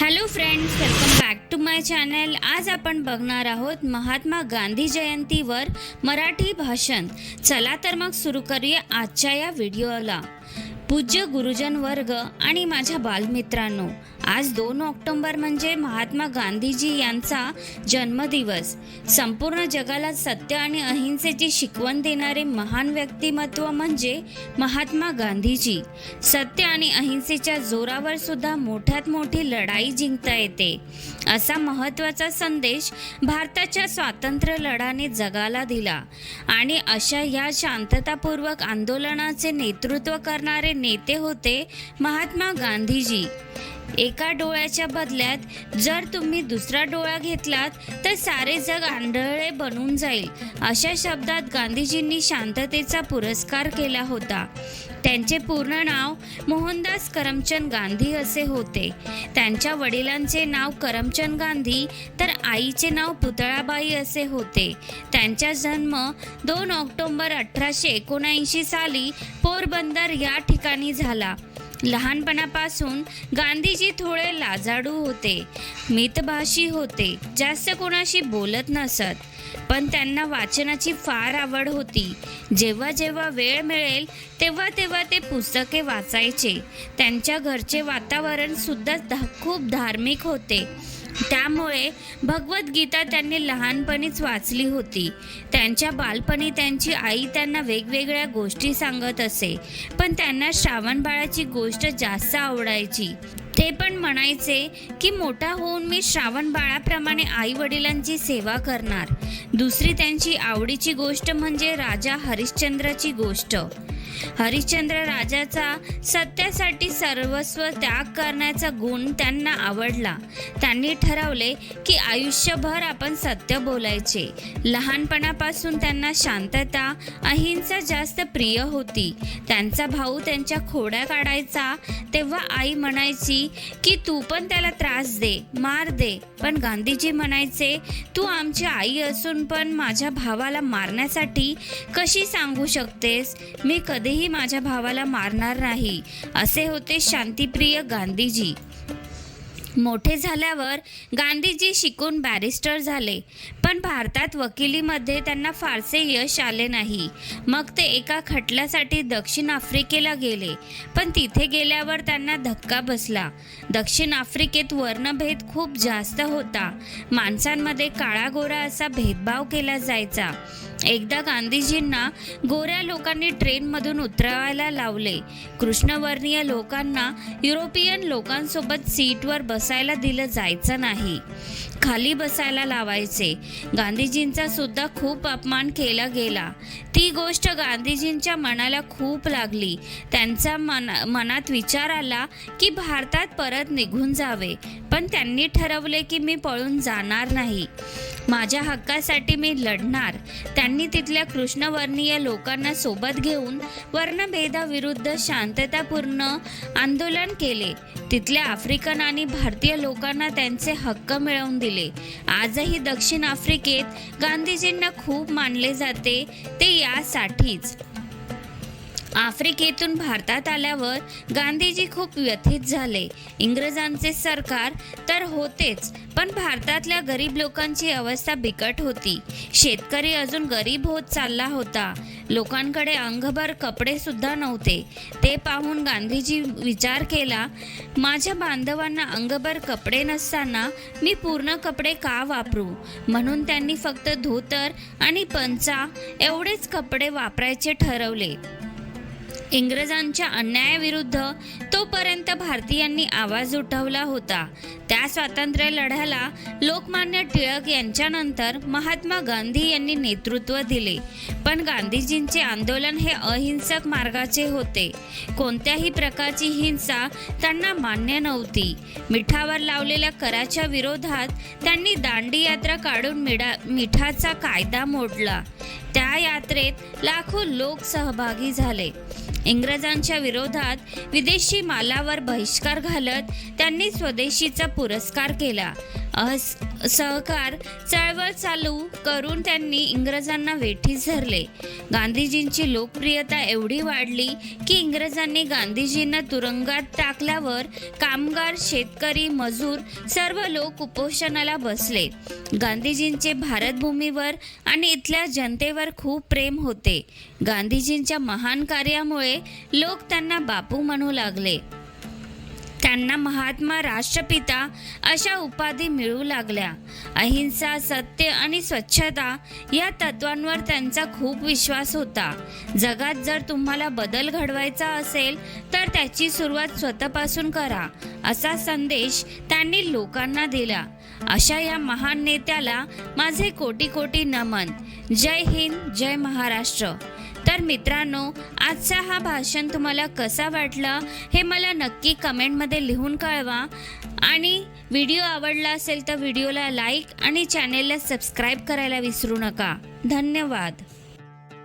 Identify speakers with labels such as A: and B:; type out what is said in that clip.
A: Hello friends welcome back to my channel आज आपण बघणार आहोत महात्मा गांधी जयंतीवर मराठी भाषण. चला तर मग सुरू करूया आजच्या या व्हिडिओला पूज्य गुरुजन वर्ग आणि माझ्या बालमित्रांनो आज दोन ऑक्टोबर म्हणजे महात्मा गांधीजी यांचा जन्मदिवस. संपूर्ण जगाला सत्य आणि अहिंसेची शिकवण देणारे महान व्यक्तिमत्व म्हणजे महात्मा गांधीजी. सत्य आणि अहिंसेच्या जोरावर सुद्धा मोठ्यात मोठी लढाई जिंकता येते. असा महत्त्वाचा संदेश भारताच्या स्वातंत्र्य लढाने जगाला दिला आणि अशा या शांततापूर्वक आंदोलनाचे नेतृत्व करणारे नेते होते महात्मा गांधीजी. एका डोळ्याच्या बदल्यात जर तुम्ही दुसरा डोळा घेतलात तर सारे जग आंधळे बनून जाईल. अशा शब्दात गांधीजींनी शांततेचा पुरस्कार केला होता. त्यांचे पूर्ण नाव मोहनदास करमचंद गांधी असे होते. त्यांच्या वडिलांचे नाव करमचंद गांधी तर आईचे नाव पुतळाबाई असे होते. त्यांचा जन्म दोन ऑक्टोबर अठराशे एकोणऐंशी साली पोरबंदर या ठिकाणी झाला. लहानपणापासून गांधीजी थोडे लाजाडू होते मितभाषी होते जास्त कोणाशी बोलत नसत. पण त्यांना वाचनाची फार आवड होती. जेव्हा जेव्हा वेळ मिळेल तेव्हा तेव्हा ते पुस्तके वाचायचे. त्यांच्या घरचे वातावरण सुद्धा धा खूप धार्मिक होते. त्यामुळे भगवद्गीता त्यांनी लहानपणीच वाचली होती. त्यांच्या बालपणी त्यांची आई त्यांना वेगवेगळ्या गोष्टी सांगत असे पण त्यांना श्रावण बाळाची गोष्ट जास्त आवडायची. ते पण म्हणायचे की मोठा होऊन मी श्रावण बाळाप्रमाणे आई वडिलांची सेवा करणार. दुसरी त्यांची आवडीची गोष्ट म्हणजे राजा हरिश्चंद्राची गोष्ट. हरिश्चंद्र राजाचा सत्यासाठी सर्वस्व त्याग करण्याचा गुण त्यांना आवडला. त्यांनी ठरवले की आयुष्यभर आपण सत्य बोलायचे. लहानपणापासून त्यांना शांतता अहिंसा जास्त प्रिय होती. त्यांचा भाऊ त्यांच्या खोड्या काढायचा. तेव्हा आई म्हणायची की तू पण त्याला त्रास दे मार दे. पण गांधीजी म्हणायचे तू आमची आई असून पण माझ्या भावाला मारण्यासाठी कशी सांगू शकतेस? मी कधीही माझ्या भावाला मारणार नाही असे होते शांतिप्रिय गांधीजी. मोठे झाल्यावर गांधीजी शिकून बॅरिस्टर झाले पण भारतात वकिलीमध्ये त्यांना फारसे यश आले नाही. मग ते एका खटल्यासाठी दक्षिण आफ्रिकेला गेले पण तिथे गेल्यावर त्यांना धक्का बसला. दक्षिण आफ्रिकेत वर्णभेद खूप जास्त होता माणसांमध्ये काळा गोरा असा भेदभाव केला जायचा. एकदा गांधीजींना गोऱ्या लोकांनी ट्रेनमधून उतरवायला लावले. कृष्णवर्णीय लोकांना युरोपियन लोकांसोबत सीटवर बसायला दिलं जायचं नाही. खाली बसायला लावायचे. गांधीजींचा सुद्धा खूप अपमान केला गेला. ती गोष्ट गांधीजींच्या मनाला खूप लागली. त्यांचा मना मनात विचार आला की भारतात परत निघून जावे. पण त्यांनी ठरवले की मी पळून जाणार नाही. माझ्या हक्कासाठी मी लढणार. त्यांनी तिथल्या कृष्णवर्णीय लोकांना सोबत घेऊन वर्णभेदाविरुद्ध शांततापूर्ण आंदोलन केले. तिथल्या आफ्रिकन आणि भारतीय लोकांना त्यांचे हक्क मिळवून दिले. आजही दक्षिण आफ्रिकेत गांधीजींना खूप मानले जाते ते यासाठीच. आफ्रिकेतून भारतात आल्यावर गांधीजी खूप व्यथित झाले. इंग्रजांचे सरकार तर होतेच पण भारतातल्या गरीब लोकांची अवस्था बिकट होती. शेतकरी अजून गरीब होत चालला होता. लोकांकडे अंगभर कपडे सुद्धा नव्हते. ते पाहून गांधीजी विचार केला माझ्या बांधवांना अंगभर कपडे नसताना मी पूर्ण कपडे का वापरू? म्हणून त्यांनी फक्त धोतर आणि पंचा एवढेच कपडे वापरायचे ठरवले. इंग्रजांच्या अन्यायाविरुद्ध तोपर्यंत भारतीयांनी आवाज उठवला होता. त्या स्वातंत्र्य लढ्याला लोकमान्य टिळक यांच्यानंतर महात्मा गांधी यांनी नेतृत्व दिले. पण गांधीजींचे आंदोलन हे अहिंसक मार्गाचे होते. कोणत्याही प्रकारची हिंसा त्यांना मान्य नव्हती. मिठावर लावलेल्या कराच्या विरोधात त्यांनी दांडी यात्रा काढून मिडा मिठाचा कायदा मोडला. त्या यात्रेत लाखो लोक सहभागी झाले. इंग्रजांच्या विरोधात विदेशी मालावर बहिष्कार घालत त्यांनी स्वदेशीचा पुरस्कार केला. अहस सहकार चळवळ चालू करून त्यांनी इंग्रजांना वेठीस धरले. गांधीजींची लोकप्रियता एवढी वाढली की इंग्रजांनी गांधीजींना तुरुंगात टाकल्यावर कामगार शेतकरी मजूर सर्व लोक उपोषणाला बसले. गांधीजींचे भारतभूमीवर आणि इथल्या जनतेवर खूप प्रेम होते. गांधीजींच्या महान कार्यामुळे लोक त्यांना बापू म्हणू लागले. त्यांना महात्मा राष्ट्रपिता अशा उपाधी मिळू लागल्या. अहिंसा सत्य आणि स्वच्छता या तत्वांवर त्यांचा खूप विश्वास होता. जगात जर तुम्हाला बदल घडवायचा असेल तर त्याची सुरुवात स्वतःपासून करा असा संदेश त्यांनी लोकांना दिला. अशा या महान नेत्याला माझे कोटी कोटी नमन. जय हिंद जय महाराष्ट्र. तर मित्रांनो आजचा हा भाषण तुम्हाला कसा वाटला हे मला नक्की कमेंटमध्ये लिहून कळवा. आणि व्हिडिओ आवडला असेल तर व्हिडिओला लाईक आणि चॅनेलला सबस्क्राईब करायला विसरू नका. धन्यवाद.